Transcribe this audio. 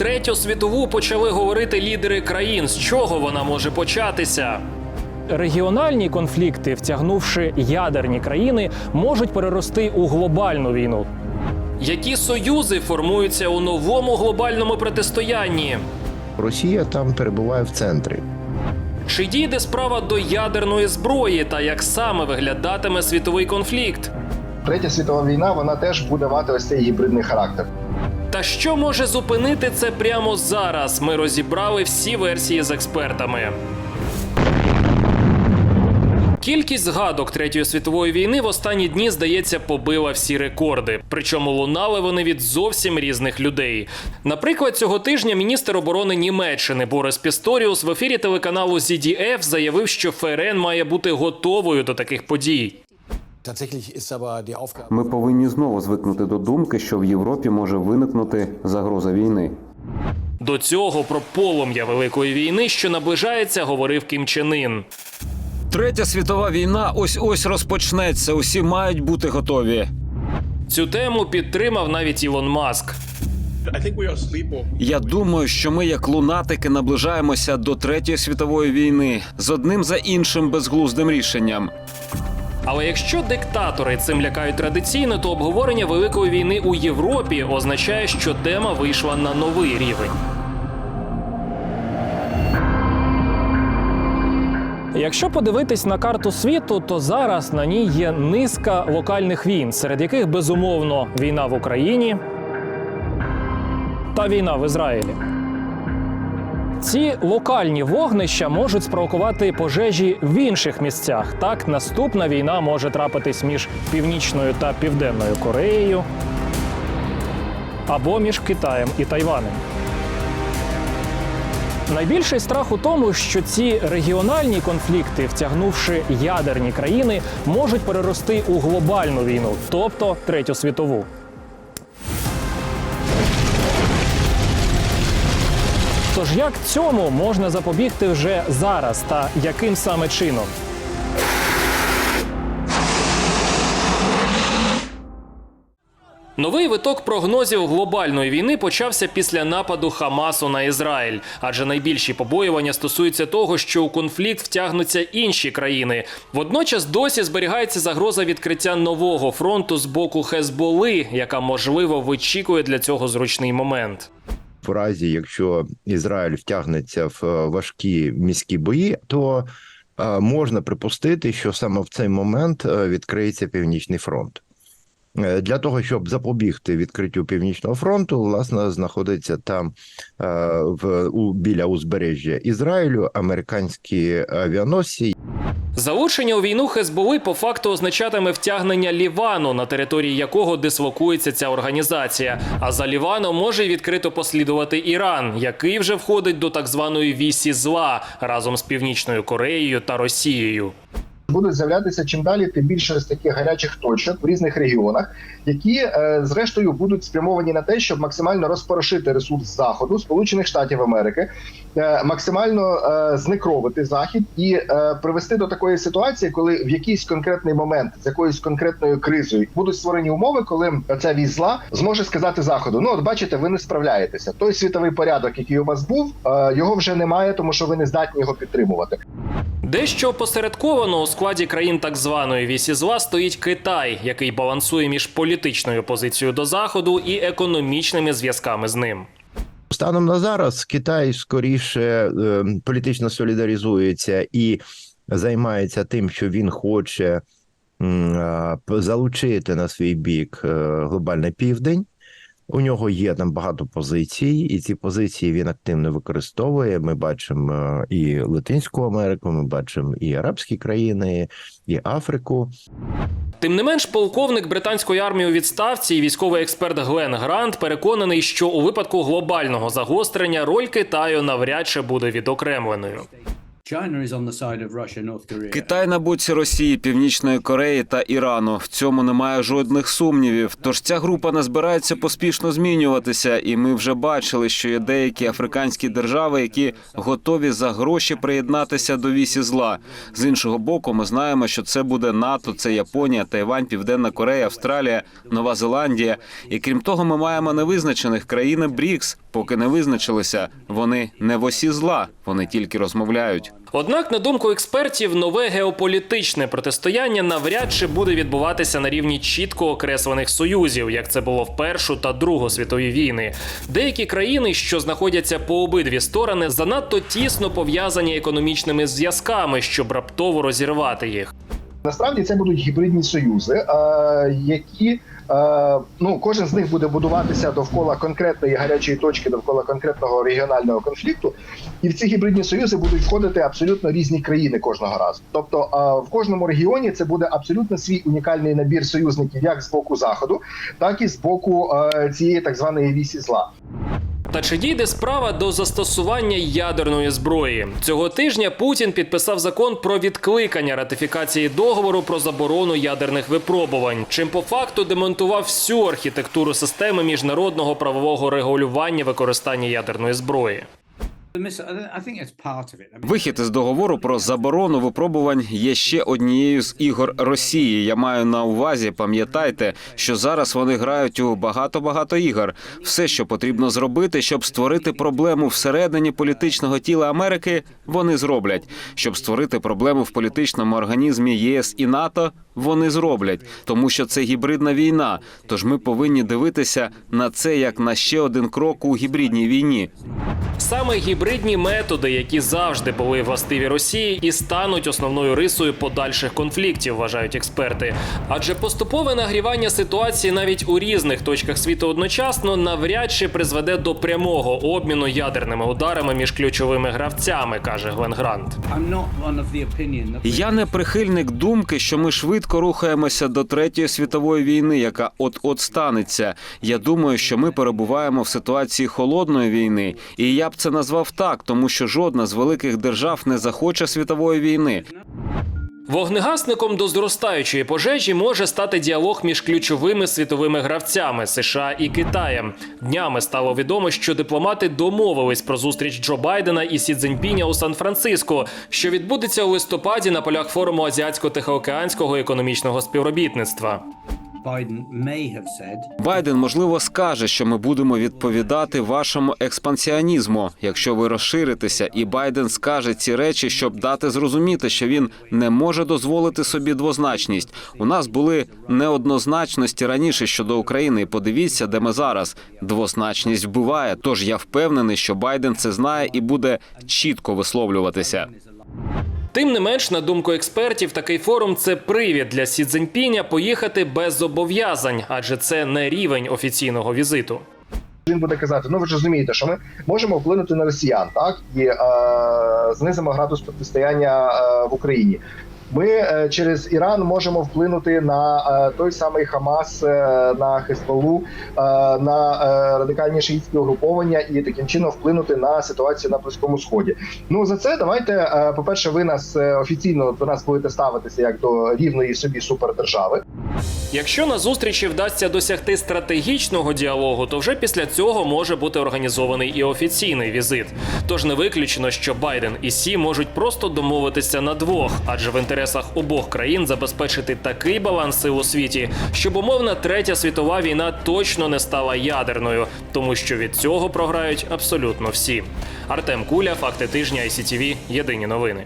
третю світову почали говорити лідери країн. З чого вона може початися? Регіональні конфлікти, втягнувши ядерні країни, можуть перерости у глобальну війну. Які союзи формуються у новому глобальному протистоянні? Росія там перебуває в центрі. Чи дійде справа до ядерної зброї та як саме виглядатиме світовий конфлікт? Третя світова війна вона теж буде мати ось цей гібридний характер. Та що може зупинити це прямо зараз? Ми розібрали всі версії з експертами. Кількість згадок Третьої світової війни в останні дні, здається, побила всі рекорди. Причому лунали вони від зовсім різних людей. Наприклад, цього тижня міністр оборони Німеччини Борис Пісторіус в ефірі телеканалу ZDF заявив, що ФРН має бути готовою до таких подій. Ми повинні знову звикнути до думки, що в Європі може виникнути загроза війни. До цього про полум'я великої війни, що наближається, говорив Кім Чен Ін. Третя світова війна ось ось розпочнеться. Усі мають бути готові. Цю тему підтримав навіть Ілон Маск. Я думаю, що ми, як лунатики, наближаємося до третьої світової війни з одним за іншим безглуздим рішенням. Але якщо диктатори цим лякають традиційно, то обговорення великої війни у Європі означає, що тема вийшла на новий рівень. Якщо подивитись на карту світу, то зараз на ній є низка локальних війн, серед яких безумовно війна в Україні та війна в Ізраїлі. Ці локальні вогнища можуть спровокувати пожежі в інших місцях. Так, наступна війна може трапитись між Північною та Південною Кореєю або між Китаєм і Тайванем. Найбільший страх у тому, що ці регіональні конфлікти, втягнувши ядерні країни, можуть перерости у глобальну війну, тобто третю світову. Тож як цьому можна запобігти вже зараз та яким саме чином? Новий виток прогнозів глобальної війни почався після нападу Хамасу на Ізраїль, адже найбільші побоювання стосуються того, що у конфлікт втягнуться інші країни. Водночас досі зберігається загроза відкриття нового фронту з боку Хезболи, яка можливо вичікує для цього зручний момент. Разі, якщо Ізраїль втягнеться в е, важкі міські бої, то е, можна припустити, що саме в цей момент е, відкриється північний фронт. Для того щоб запобігти відкриттю північного фронту, власне, знаходиться там в у біля узбережжя Ізраїлю американські авіаносці, Залучення у війну Хезболи по факту означатиме втягнення Лівану, на території якого дислокується ця організація. А за Ліваном може відкрито послідувати Іран, який вже входить до так званої вісі зла разом з Північною Кореєю та Росією. Будуть з'являтися чим далі, тим більше ось таких гарячих точок в різних регіонах, які е, зрештою будуть спрямовані на те, щоб максимально розпорошити ресурс заходу Сполучених Штатів Америки, е, максимально е, знекровити захід і привести до такої ситуації, коли в якийсь конкретний момент з якоюсь конкретною кризою будуть створені умови, коли ця вісь зла зможе сказати заходу: ну от бачите, ви не справляєтеся. Той світовий порядок, який у вас був, його вже немає, тому що ви не здатні його підтримувати. Дещо посередковано у складі країн так званої вісі зла стоїть Китай, який балансує між політичною позицією до заходу і економічними зв'язками з ним. Станом на зараз Китай скоріше е, політично солідаризується і займається тим, що він хоче залучити на свій бік е, глобальний південь. У нього є там багато позицій, і ці позиції він активно використовує. Ми бачимо е, і Латинську Америку, ми бачимо і арабські країни, і Африку. Тим не менш, полковник британської армії у відставці і військовий експерт Глен Грант переконаний, що у випадку глобального загострення роль Китаю навряд чи буде відокремленою. Китай на боці Росії, Північної Кореї та Ірану. В цьому немає жодних сумнівів. Тож ця група не збирається поспішно змінюватися, і ми вже бачили, що є деякі африканські держави, які готові за гроші приєднатися до вісі зла. З іншого боку, ми знаємо, що це буде НАТО, це Японія, Тайвань, Південна Корея, Австралія, Нова Зеландія. І крім того, ми маємо невизначених країни БРІКС. Поки не визначилися, вони не в осі зла, вони тільки розмовляють. Однак, на думку експертів, нове геополітичне протистояння навряд чи буде відбуватися на рівні чітко окреслених союзів, як це було в Першу та Другу світові війни. Деякі країни, що знаходяться по обидві сторони, занадто тісно пов'язані економічними зв'язками, щоб раптово розірвати їх. Насправді це будуть гібридні союзи, е, які ну кожен з них буде будуватися довкола конкретної гарячої точки, довкола конкретного регіонального конфлікту, і в ці гібридні союзи будуть входити абсолютно різні країни кожного разу. Тобто е, в кожному регіоні це буде абсолютно свій унікальний набір союзників, як з боку заходу, так і з боку е, цієї так званої вісі зла. Та чи дійде справа до застосування ядерної зброї? Цього тижня Путін підписав закон про відкликання ратифікації договору про заборону ядерних випробувань, чим по факту демонтував всю архітектуру системи міжнародного правового регулювання використання ядерної зброї. Вихід із договору про заборону випробувань є ще однією з ігор Росії. Я маю на увазі, пам'ятайте, що зараз вони грають у багато багато ігор. Все, що потрібно зробити, щоб створити проблему всередині політичного тіла Америки, вони зроблять. Щоб створити проблему в політичному організмі ЄС і НАТО, вони зроблять, тому що це гібридна війна. Тож ми повинні дивитися на це як на ще один крок у гібридній війні. Саме гібридні методи, які завжди були властиві Росії, і стануть основною рисою подальших конфліктів, вважають експерти. Адже поступове нагрівання ситуації навіть у різних точках світу одночасно навряд чи призведе до прямого обміну ядерними ударами між ключовими гравцями, каже Глен Грант. Я не прихильник думки, що ми швидко рухаємося до третьої світової війни, яка от-от станеться. Я думаю, що ми перебуваємо в ситуації холодної війни, і я б це назвав так, тому що жодна з великих держав не захоче світової війни. Вогнегасником до зростаючої пожежі може стати діалог між ключовими світовими гравцями США і Китаєм. Днями стало відомо, що дипломати домовились про зустріч Джо Байдена і Сі Цзіньпіня у Сан-Франциско, що відбудеться у листопаді на полях форуму азіатсько-тихоокеанського економічного співробітництва. Байден можливо скаже, що ми будемо відповідати вашому експансіонізму, якщо ви розширитеся, і Байден скаже ці речі, щоб дати зрозуміти, що він не може дозволити собі двозначність. У нас були неоднозначності раніше щодо України. і Подивіться, де ми зараз. Двозначність вбиває. Тож я впевнений, що Байден це знає і буде чітко висловлюватися. Тим не менш, на думку експертів, такий форум це привід для Сі Цзіньпіня поїхати без зобов'язань, адже це не рівень офіційного візиту. Він буде казати: ну ви ж розумієте, що ми можемо вплинути на росіян, так і е, знизимо градус протистояння е, в Україні. Ми е, через Іран можемо вплинути на е, той самий Хамас, е, на Хезболу, е, на радикальні шиїтські угруповання і таким чином вплинути на ситуацію на близькому сході. Ну за це давайте. По перше, ви нас офіційно до нас будете ставитися як до рівної собі супердержави. Якщо на зустрічі вдасться досягти стратегічного діалогу, то вже після цього може бути організований і офіційний візит. Тож не виключено, що Байден і Сі можуть просто домовитися на двох, адже в інтересах обох країн забезпечити такий баланс сил у світі, щоб умовна третя світова війна точно не стала ядерною, тому що від цього програють абсолютно всі. Артем Куля, факти тижня ICTV, Єдині новини.